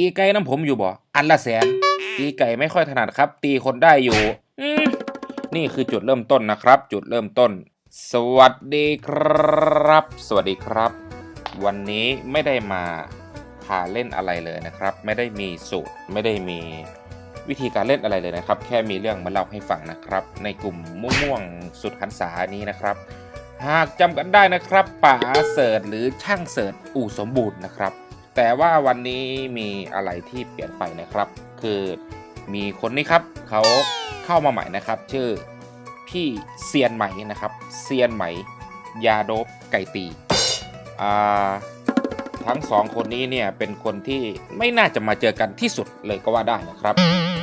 ตีไก่น้ำผมอยู่บ่อันละแสน ตีไก่ไม่ค่อยถนัดครับ ตีคนได้อยู่อนี่คือจุดเริ่มต้นนะครับ จุดเริ่มต้น สวัสดีครับ สวัสดีครับ วันนี้ไม่ได้มาพาเล่นอะไรเลยนะครับ ไม่ได้มีสูตรไม่ได้มีวิธีการเล่นอะไรเลยนะครับ แค่มีเรื่องมาเล่าให้ฟังนะครับ ในกลุ่มม่วงสุดหันษานี้นะครับ หากจำกันได้นะครับป๋าเสิร์ชหรือช่างเสิร์ชอู่สมบูรณ์นะครับ แต่ว่าวันนี้มีอะไรที่เปลี่ยนไปนะครับ คือมีคนนี้ครับเขาเข้ามาใหม่นะครับ ชื่อพี่เซียนไหมนะครับเซียนไหม ยาโดบไก่ตีอ่าทั้งสองคนนี้เนี่ยเป็นคนที่ไม่น่าจะมาเจอกันที่สุดเลยก็ว่าได้นะครับ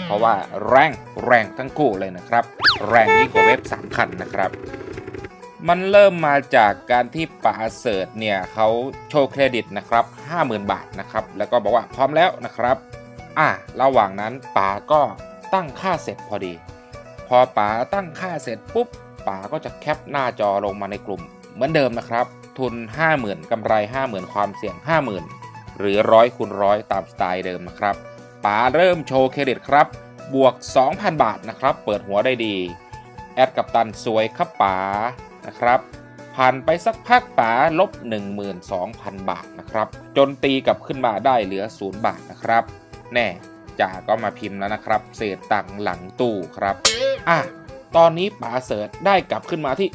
เพราะว่าแรงแรงทั้งคู่เลยนะครับ แรงยิ่งกว่าเว็บสามคันนะครับ มันเริ่มมาจากการที่ป๋าเสิร์ชเนี่ยเขาโชว์เครดิตนะครับ50,000 บาทนะครับ แล้วก็บอกว่าพร้อมแล้วนะครับอะระหว่างนั้นป๋าก็ตั้งค่าเสร็จพอดี พอป๋าตั้งค่าเสร็จปุ๊บป๋าก็จะแคปหน้าจอลงมาในกลุ่ม เหมือนเดิมนะครับ ทุน 50,000กำไร 50,000 ความเสี่ยง 50,000 หรือร้อยคูณร้อยตามสไตล์เดิมนะครับป๋าเริ่มโชว์เครดิตครับ บวก 2,000 บาทนะครับ เปิดหัวได้ดี แอดกับตันสวยครับป๋า นะครับ ผ่านไปสักพักป๋าลบ 12,000 บาทนะครับ จนตีกลับขึ้นมาได้เหลือ 0 บาทนะครับ แน่จ่าก็มาพิมพ์แล้วนะครับ เศษตังค์หลังตู้ครับอะตอนนี้ป๋าเสิร์ชได้กลับขึ้นมาที่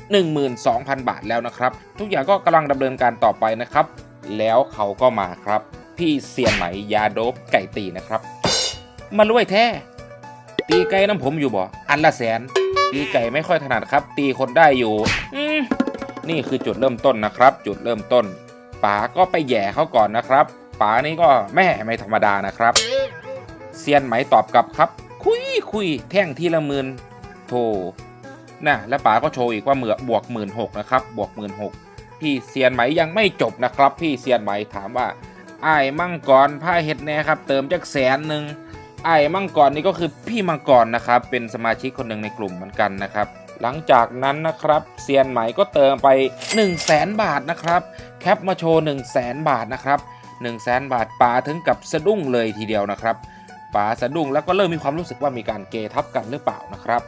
12,000 บาทแล้วนะครับ ทุกอย่างก็กำลังดำเนินการต่อไปนะครับ แล้วเขาก็มาครับ พี่เซียนไหมยาโดบไก่ตีนะครับ มารวยแท้ ตีไก่น้ำผมอยู่บ่ อันละแสน ตีไก่ไม่ค่อยถนัดครับ ตีคนได้อยู่อื นี่คือจุดเริ่มต้นนะครับ จุดเริ่มต้นป๋าก็ไปแย่เขาก่อนนะครับป๋านี่ก็แม่ไม่ธรรมดานะครับเซียนไหมตอบกลับครับ คุยคุยแท่งทีละหมื่นโธ่น่ะแล้วป๋าก็โชว์อีกว่าเหมือบวกหมื่นหกนะครับบวกหมื่นหกพี่เซียนไหมยังไม่จบนะครับ พี่เซียนไหมถามว่าไอ้มังกรผ้าเห็ดแน่ครับ เติมจักแสนหนึ่งไอ้มังกรนี่ก็คือพี่มังกรนะครับ เป็นสมาชิกคนหนึ่งในกลุ่มเหมือนกันนะครับ หลังจากนั้นนะครับเซียนไหมก็เติมไป 1 0 0 0 0แสนบาทนะครับแคปมาโชว์ 1 0 0 0 0แสนบาทนะครับ1 0 0 0 0แสนบาทป๋าถึงกับสะดุ้งเลยทีเดียวนะครับป๋าสะดุ้งแล้วก็เริ่มมีความรู้สึกว่ามีการเกทับกันหรือเปล่านะครับ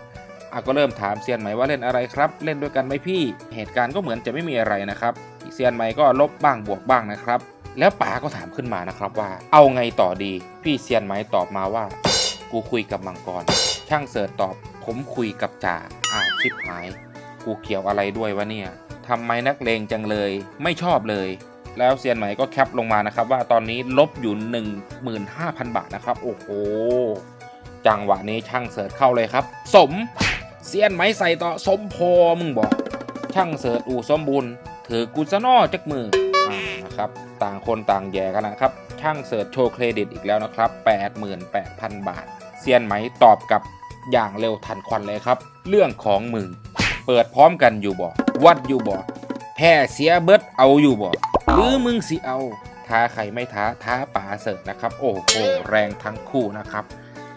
อะก็เริ่มถามเซียนไหมว่าเล่นอะไรครับ เล่นด้วยกันไหมพี่ เหตุการณ์ก็เหมือนจะไม่มีอะไรนะครับเซียนไหมก็ลบบ้างบวกบ้างนะครับ แล้วป๋าก็ถามขึ้นมานะครับว่า เอาไงต่อดี พี่เซียนไหมตอบมาว่า กูคุยกับมังกร ช่างเสิร์ชตอบ ผมคุยกับจ่าอ้าวชิบหาย กูเกี่ยวอะไรด้วยวะเนี่ยทำไมนักเลงจังเลย ไม่ชอบเลย แล้วเซียนไหมก็แคปลงมานะครับ ว่าตอนนี้ลบอยู่ 15,000 บาทนะครับ โอ้โห จังหวะนี้ช่างเสิร์ชเข้าเลยครับ สม เซียนไหมใส่ต่อสมพอมึงบอก ช่างเสิร์ชอู่สมบูรณ์ถือกูซะนอจักมืออนะครับ ต่างคนต่างแย่กันนะครับ ช่างเสิร์ชโชว์เครดิตอีกแล้วนะครับ 88,000 บาท เซียนไหมตอบกับ อย่างเร็วทันควันเลยครับ เรื่องของมึง เปิดพร้อมกันอยู่บ่วัดอยู่บ่แพ้เสียเบิดเอาอยู่บ่หรือมึงสิเอา ท้าใครไม่ท้าท้าป๋าเสิร์ฟนะครับ โอ้โหแรงทั้งคู่นะครับ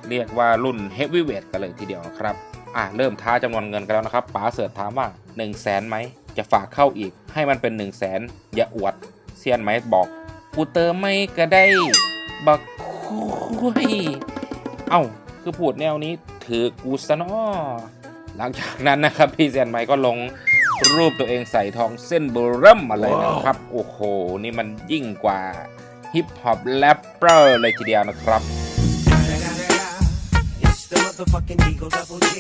เรียกว่ารุ่นเฮฟวีเวทกันเลยทีเดียวครับอะเริ่มท้าจำนวนเงินกันแล้วนะครับป๋าเสิร์ฟถามว่า 1 0 0 0 0แสนไหมจะฝากเข้าอีก ให้มันเป็น 1 0 0 0 0แสนอย่าอวดเซียนไหมบอกกูเติมไม่ก็ได้บักคุยเอ้าคือพูดแนวนี้ ถือกูซะเนาะหลังจากนั้นนะครับพี่เซียนไหมก็ลงรูปตัวเองใส่ทองเส้นเบอร์เริ่มมาเลยนะครับ โอ้โห นี่มันยิ่งกว่าฮิปฮอปแรปเปอร์เลยทีเดียวนะครับ It's the motherfucking Eagle Double G.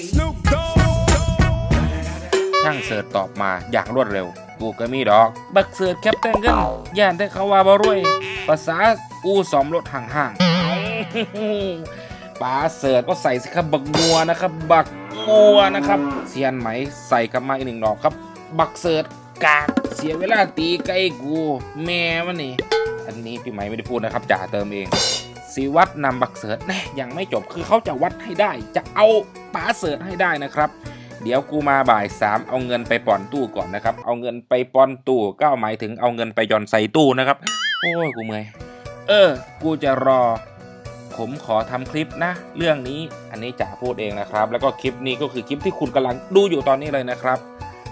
ช่างเสิร์ชตอบมาอย่างรวดเร็ว กูก็มีดอก บักเสิร์ชแคปเต้นกันย่านได้เขาว่าบ่รวย ภาษากูสอมรถห่างๆ ป๋าเสิร์ชก็ใส่สิครับบักงัวนะครับ บักงัวนะครับเซียนไหมใส่กลับมาอีกหนึ่งดอกครับ บักเสิร์ชกากเสียเวลาตีไก่กู แม่มันนี่อันนี้พี่ไหมไม่ได้พูดนะครับจ่าเติมเองสีวัดนำบักเสิร์ชแน่ยังไม่จบคือเขาจะวัดให้ได้ จะเอาป๋าเสิร์ชให้ได้นะครับเดี๋ยวกูมาบ่ายสามเอาเงินไปป่อนตู้ก่อนนะครับ เอาเงินไปปอนตู้ก็หมายถึงเอาเงินไปย่อนใส่ตู้นะครับ โอ้ยกูเมื่อย เออ กูจะรอ ผมขอทำคลิปนะ เรื่องนี้อันนี้จ๋าพูดเองนะครับ แล้วก็คลิปนี้ก็คือคลิปที่คุณกำลังดูอยู่ตอนนี้เลยนะครับ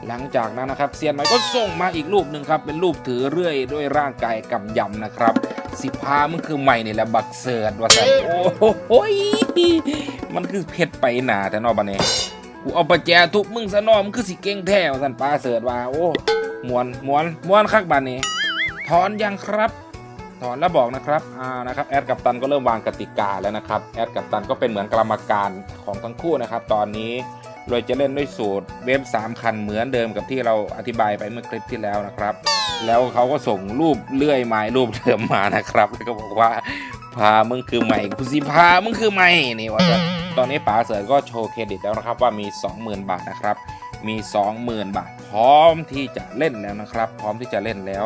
หลังจากนั้นนะครับเซียนใหม่ก็ส่งมาอีกรูปหนึ่งครับ เป็นรูปถือเรื่อยด้วยร่างกายกำยำนะครับ สิพามันคือใหม่นี่แหละบักเสิร์ตว่าสันโอ้โหยมันคือเพชรไปหนาแต่นอบันนี้กูเอาประแจทุบมึงซะนอมันคือสิเก่งแท้ว่าสันปลาเสิร์ตว่าโอ้มวนมวนมวนคักบันนี้ถอนยังครับ ถอนแล้วบอกนะครับอ่านะครับแอดกับตันก็เริ่มวางกติกาแล้วนะครับแอดกับตันก็เป็นเหมือนกรรมการของทั้งคู่นะครับ ตอนนี้เราจะเล่นด้วยสูตรเว็บ3คันเหมือนเดิมกับที่เราอธิบายไปเมื่อคลิปที่แล้วนะครับ แล้วเขาก็ส่งรูปเลื่อยไม้รูปเดิมมานะครับแล้วก็บอกว่าพามึงคือใหม่กูสิพามึงคือใหม่นี่ว่าตอนนี้ป๋าเสือก็โชว์เครดิตแล้วนะครับว่ามี 20,000 บาทนะครับมี 20,000 บาท พร้อมที่จะเล่นแล้วนะครับ พร้อมที่จะเล่นแล้ว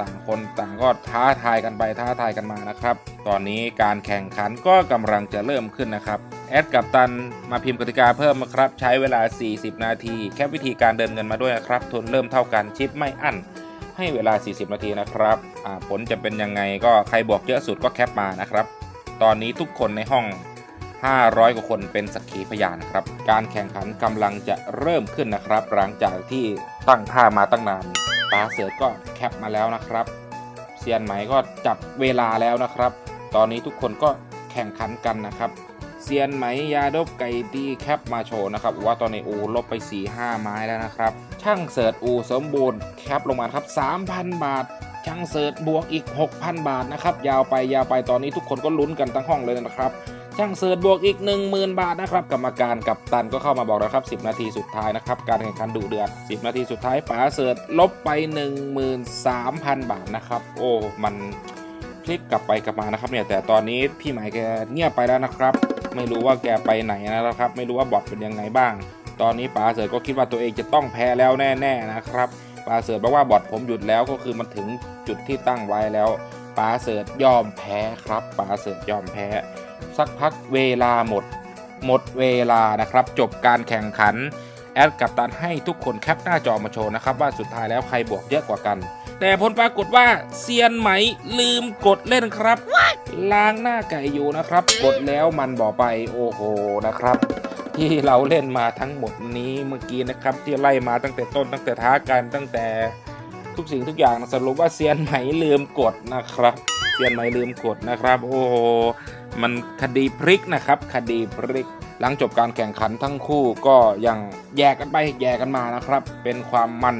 ต่างคนต่างก็ท้าทายกันไปท้าทายกันมานะครับ ตอนนี้การแข่งขันก็กำลังจะเริ่มขึ้นนะครับ แอดกับตันมาพิมพ์กติกาเพิ่มนะครับ ใช้เวลา 40 นาที แค่วิธีการเดินเงินมาด้วยนะครับ ทุนเริ่มเท่ากันชิปไม่อั้น ให้เวลา 40 นาทีนะครับผลจะเป็นยังไงก็ใครบอกเยอะสุดก็แคปมานะครับ ตอนนี้ทุกคนในห้อง 500 กว่าคนเป็นสักขีพยานนะครับ การแข่งขันกำลังจะเริ่มขึ้นนะครับ หลังจากที่ตั้งท่ามาตั้งนาน ตาเสือก็แคปมาแล้วนะครับเซียนไหมก็จับเวลาแล้วนะครับ ตอนนี้ทุกคนก็แข่งขันกันนะครับเซียนไหมยาดบไก่ตีแคปมาโชว์นะครับว่าตอนนี้อูลบไป 4-5 ไม้แล้วนะครับ ช่างเสิร์ชอูสมบูรณ์แคปลงมาครับ 3,000 บาท ช่างเสิร์ชบวกอีก 6,000 บาทนะครับยาวไปยาวไปตอนนี้ทุกคนก็ลุ้นกันทั้งห้องเลยนะครับ ช่างเสิร์ชบวกอีก 10,000 บาทนะครับกรรมการกับตันก็เข้ามาบอกแล้วครับ 10 นาทีสุดท้ายนะครับการแข่งขันดุเดือด 10 นาทีสุดท้ายป๋าเสิร์ชลบไป 13,000 บาทนะครับ โอ้มันพลิกกลับไปกลับมานะครับเนี่ยแต่ตอนนี้พี่หมายแกเงียบไปแล้วนะครับ ไม่รู้ว่าแกไปไหนนะครับ ไม่รู้ว่าบอทเป็นยังไงบ้าง ตอนนี้ป๋าเสิร์ชก็คิดว่าตัวเองจะต้องแพ้แล้วแน่ ๆนะครับป๋าเสิร์ชบอกว่าบอทผมหยุดแล้วก็คือมันถึงจุดที่ตั้งไว้แล้ว ป๋าเสิร์ชยอมแพ้ครับป๋าเสิร์ชยอมแพ้ สักพักเวลาหมด หมดเวลานะครับ จบการแข่งขัน แอดกับตันให้ทุกคนแคปหน้าจอมาโชว์นะครับ ว่าสุดท้ายแล้วใครบวกเยอะกว่ากัน แต่ผลปรากฏว่าเซียนไหมลืมกดเล่นครับ ล้างหน้าไก่อยู่นะครับ กดแล้วมันบอกไปโอ้โหนะครับที่เราเล่นมาทั้งหมดนี้เมื่อกี้นะครับ ที่ไล่มาตั้งแต่ต้นตั้งแต่ท้ากันตั้งแต่ ทุกสิ่งทุกอย่างสรุปว่าเซียนไหมลืมกดนะครับเซียนไหมลืมกดนะครับ โอ้โหมันคดีพลิกนะครับคดีพลิก หลังจบการแข่งขันทั้งคู่ก็ยังแยกกันไปแยกกันมานะครับ เป็นความมัน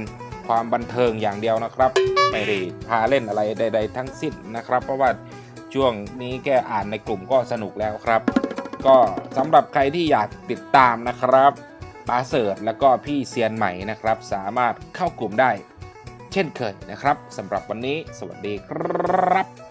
ความบันเทิงอย่างเดียวนะครับ ไม่ได้พาเล่นอะไรใด ๆ ทั้งสิ้นนะครับ เพราะว่าช่วงนี้แค่อ่านในกลุ่มก็สนุกแล้วครับ ก็สำหรับใครที่อยากติดตามนะครับปาเสิร์ตแล้วก็พี่เซียนใหม่นะครับ สามารถเข้ากลุ่มได้ ช่นเคยนะครับสำหรับวันนี้ สวัสดีครับ